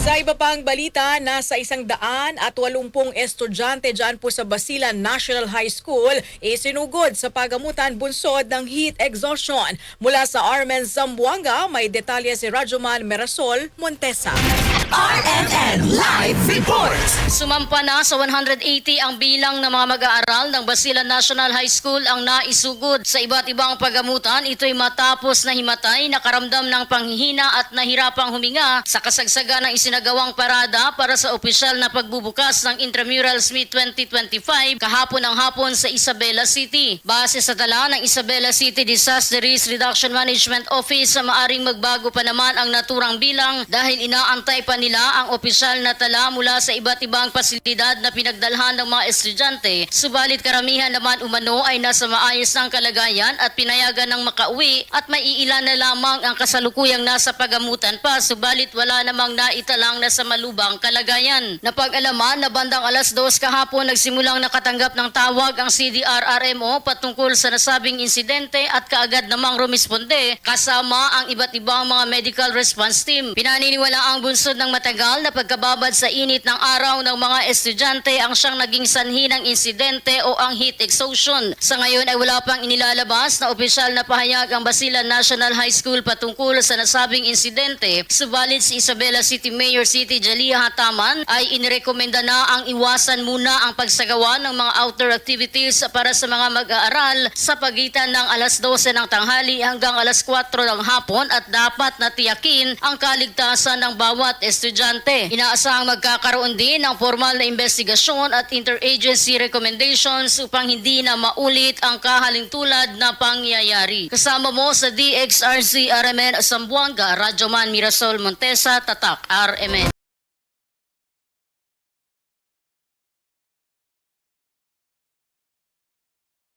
Sa iba pang balita, nasa isang daan at walumpung estudyante dyan po sa Basilan National High School isinugod sa pagamutan bunsod ng heat exhaustion. Mula sa Armen Zamboanga, may detalye si Rajuman Merasol Montesa. RNN Live Report! Sumampa na sa 180 ang bilang ng mga mag-aaral ng Basilan National High School ang naisugod sa iba't ibang pagamutan. Ito'y matapos na himatay, nakaramdam ng panghihina at nahirapang huminga sa kasagsagan ng isinagawang parada para sa opisyal na pagbubukas ng Intramurals Meet 2025 kahapon ang hapon sa Isabela City. Base sa tala ng Isabela City Disaster Risk Reduction Management Office, maaring magbago pa naman ang naturang bilang dahil inaantay pa nila ang opisyal na tala mula sa iba't ibang pasilidad na pinagdalhan ng mga estudyante. Subalit karamihan naman umano ay nasa maayos ng kalagayan at pinayagan ng makauwi at may iilan na lamang ang kasalukuyang nasa pagamutan pa subalit wala namang naitalang nasa malubang kalagayan. Napag-alaman na bandang alas 2 kahapon nagsimulang nakatanggap ng tawag ang CDRRMO patungkol sa nasabing insidente at kaagad namang rumisponde kasama ang iba't ibang mga medical response team. Pinaniniwala ang bunsod ng matagal na pagkababad sa init ng araw ng mga estudyante ang siyang naging sanhi ng insidente o ang heat exhaustion. Sa ngayon ay wala pang inilalabas na opisyal na pahayag ang Basilan National High School patungkol sa nasabing insidente. Subalit si Isabela City Mayor City Jalia Hataman ay inirekomenda na ang iwasan muna ang pagsagawa ng mga outdoor activities para sa mga mag-aaral sa pagitan ng alas 12 ng tanghali hanggang alas 4 ng hapon at dapat natiyakin ang kaligtasan ng bawat estudyante. Inaasahang magkakaroon din ng formal na investigasyon at interagency recommendations upang hindi na maulit ang kahalintulad na pangyayari. Kasama mo sa DXRC RMN Sambuanga, Radyoman Mirasol Montesa, Tatak, RMN.